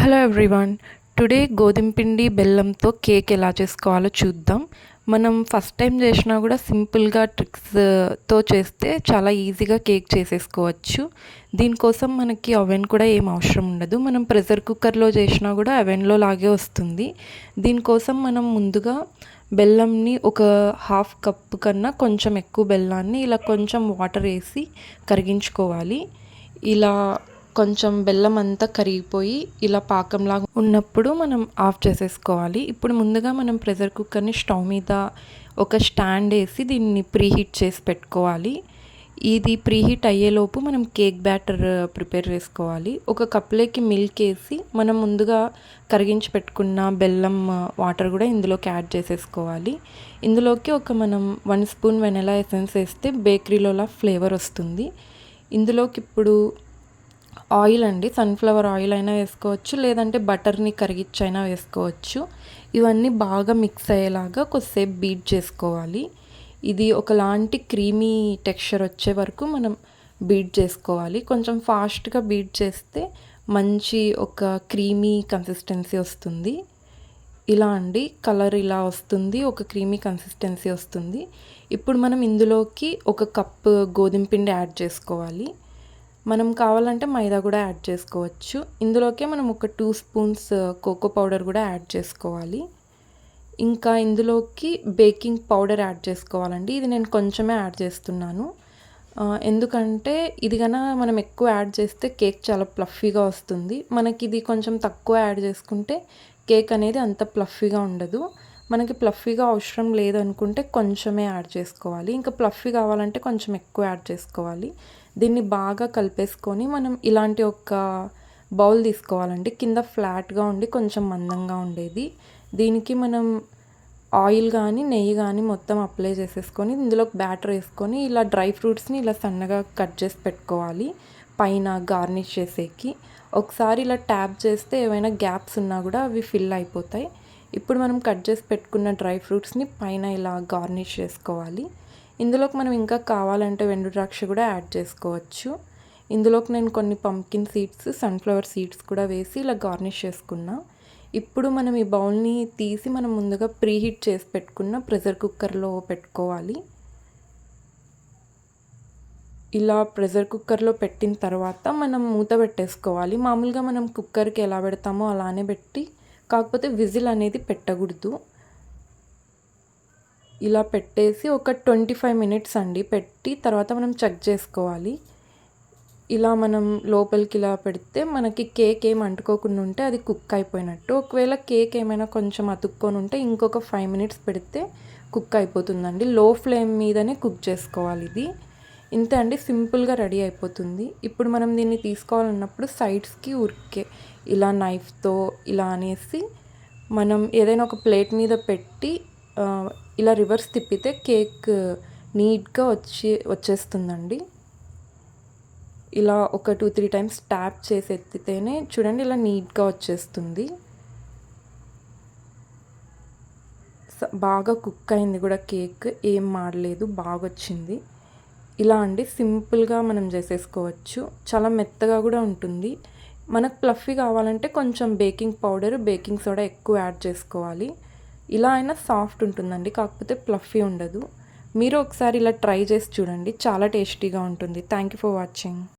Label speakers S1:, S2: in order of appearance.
S1: Hello everyone today గోధుమ పిండి బెల్లంతో కేక్ ఎలా చేసుకోవాలో చూద్దాం. మనం ఫస్ట్ టైం చేసినా కూడా సింపుల్గా ట్రిక్స్తో uh, చేస్తే చాలా ఈజీగా కేక్ చేసేసుకోవచ్చు. దీనికోసం మనకి అవెన్ కూడా ఏం అవసరం ఉండదు. మనం ప్రెషర్ కుక్కర్లో చేసినా కూడా అవెన్లో లాగే వస్తుంది. దీనికోసం మనం ముందుగా బెల్లంని ఒక హాఫ్ కప్ కన్నా కొంచెం ఎక్కువ బెల్లాన్ని ఇలా కొంచెం వాటర్ వేసి కరిగించుకోవాలి. ఇలా కొంచెం బెల్లం అంతా కరిగిపోయి ఇలా పాకంలాగా ఉన్నప్పుడు మనం ఆఫ్ చేసేసుకోవాలి. ఇప్పుడు ముందుగా మనం ప్రెషర్ కుక్కర్ని స్టవ్ మీద ఒక స్టాండ్ వేసి దీన్ని ప్రీహీట్ చేసి పెట్టుకోవాలి. ఇది ప్రీహీట్ అయ్యేలోపు మనం కేక్ బ్యాటర్ ప్రిపేర్ చేసుకోవాలి. ఒక కప్లోకి మిల్క్ వేసి మనం ముందుగా కరిగించి పెట్టుకున్న బెల్లం వాటర్ కూడా ఇందులోకి యాడ్ చేసేసుకోవాలి. ఇందులోకి ఒక మనం వన్ స్పూన్ వెనెలా ఎసెన్స్ వేస్తే బేకరీలోలా ఫ్లేవర్ వస్తుంది. ఇందులోకి ఇప్పుడు ఆయిల్ అండి. సన్ఫ్లవర్ ఆయిల్ అయినా వేసుకోవచ్చు. లేదంటే బటర్ని కరిగిచ్చి అయినా వేసుకోవచ్చు. ఇవన్నీ బాగా మిక్స్ అయ్యేలాగా కొద్దిసేపు బీట్ చేసుకోవాలి. ఇది ఒకలాంటి క్రీమీ టెక్స్చర్ వచ్చే వరకు మనం బీట్ చేసుకోవాలి. కొంచెం ఫాస్ట్గా బీట్ చేస్తే మంచి ఒక క్రీమీ కన్సిస్టెన్సీ వస్తుంది. ఇలా అండి. కలర్ ఇలా వస్తుంది. ఒక క్రీమీ కన్సిస్టెన్సీ వస్తుంది. ఇప్పుడు మనం ఇందులోకి ఒక కప్ గోధుమ పిండి యాడ్ చేసుకోవాలి. మనం కావాలంటే మైదా కూడా యాడ్ చేసుకోవచ్చు. ఇందులోకే మనం ఒక టూ స్పూన్స్ కోకో పౌడర్ కూడా యాడ్ చేసుకోవాలి. ఇంకా ఇందులోకి బేకింగ్ పౌడర్ యాడ్ చేసుకోవాలండి. ఇది నేను కొంచెమే యాడ్ చేస్తున్నాను. ఎందుకంటే ఇది కన్నా మనం ఎక్కువ యాడ్ చేస్తే కేక్ చాలా ప్లఫీగా వస్తుంది. మనకి ఇది కొంచెం తక్కువ యాడ్ చేసుకుంటే కేక్ అనేది అంత ప్లఫీగా ఉండదు. మనకి ప్లఫీగా అవసరం లేదనుకుంటే కొంచెమే యాడ్ చేసుకోవాలి. ఇంకా ప్లఫీ కావాలంటే కొంచెం ఎక్కువ యాడ్ చేసుకోవాలి. దీన్ని బాగా కలిపేసుకొని మనం ఇలాంటి ఒక బౌల్ తీసుకోవాలండి. కింద ఫ్లాట్గా ఉండి కొంచెం మందంగా ఉండేది. దీనికి మనం ఆయిల్ కానీ నెయ్యి కానీ మొత్తం అప్లై చేసేసుకొని ఇందులో బ్యాటర్ వేసుకొని ఇలా డ్రై ఫ్రూట్స్ని ఇలా సన్నగా కట్ చేసి పెట్టుకోవాలి. పైన గార్నిష్ చేసేకి. ఒకసారి ఇలా ట్యాప్ చేస్తే ఏమైనా గ్యాప్స్ ఉన్నా కూడా అవి ఫిల్ అయిపోతాయి. ఇప్పుడు మనం కట్ చేసి పెట్టుకున్న డ్రై ఫ్రూట్స్ని పైన ఇలా గార్నిష్ చేసుకోవాలి. ఇందులోకి మనం ఇంకా కావాలంటే వెండు ద్రాక్ష కూడా యాడ్ చేసుకోవచ్చు. ఇందులోకి నేను కొన్ని పంకిన్ సీడ్స్ సన్ఫ్లవర్ సీడ్స్ కూడా వేసి ఇలా గార్నిష్ చేసుకున్నా. ఇప్పుడు మనం ఈ బౌల్ని తీసి మనం ముందుగా ప్రీహీట్ చేసి పెట్టుకున్న ప్రెషర్ కుక్కర్లో పెట్టుకోవాలి. ఇలా ప్రెషర్ కుక్కర్లో పెట్టిన తర్వాత మనం మూత పెట్టేసుకోవాలి. మామూలుగా మనం కుక్కర్కి ఎలా పెడతామో అలానే పెట్టి కాకపోతే విజిల్ అనేది పెట్టకూడదు. ఇలా పెట్టేసి ఒక ట్వంటీ ఫైవ్ మినిట్స్ అండి పెట్టి తర్వాత మనం చెక్ చేసుకోవాలి. ఇలా మనం లోపలికి ఇలా పెడితే మనకి కేక్ ఏం అంటుకోకుండా ఉంటే అది కుక్ అయిపోయినట్టు. ఒకవేళ కేక్ ఏమైనా కొంచెం అతుక్కొని ఉంటే ఇంకొక ఫైవ్ మినిట్స్ పెడితే కుక్ అయిపోతుందండి. లో ఫ్లేమ్ మీదనే కుక్ చేసుకోవాలి ఇది. ఇంతే అండి సింపుల్గా రెడీ అయిపోతుంది. ఇప్పుడు మనం దీన్ని తీసుకోవాలన్నప్పుడు సైడ్స్కి ఉరికే ఇలా నైఫ్తో ఇలా అనేసి మనం ఏదైనా ఒక ప్లేట్ మీద పెట్టి ఇలా రివర్స్ తిప్పితే కేక్ నీట్గా వచ్చి వచ్చేస్తుందండి. ఇలా ఒక టూ త్రీ టైమ్స్ ట్యాప్ చేసి ఎత్తితేనే చూడండి ఇలా నీట్గా వచ్చేస్తుంది. బాగా కుక్ అయింది కూడా కేక్. ఏం మాడలేదు బాగా వచ్చింది ఇలా అండి సింపుల్గా మనం చేసేసుకోవచ్చు. చాలా మెత్తగా కూడా ఉంటుంది. మనకు ప్లఫీ కావాలంటే కొంచెం బేకింగ్ పౌడర్ బేకింగ్ సోడా ఎక్కువ యాడ్ చేసుకోవాలి. ఇలా అయినా సాఫ్ట్ ఉంటుందండి కాకపోతే ప్లఫీ ఉండదు. మీరు ఒకసారి ఇలా ట్రై చేసి చూడండి చాలా టేస్టీగా ఉంటుంది. Thank you for watching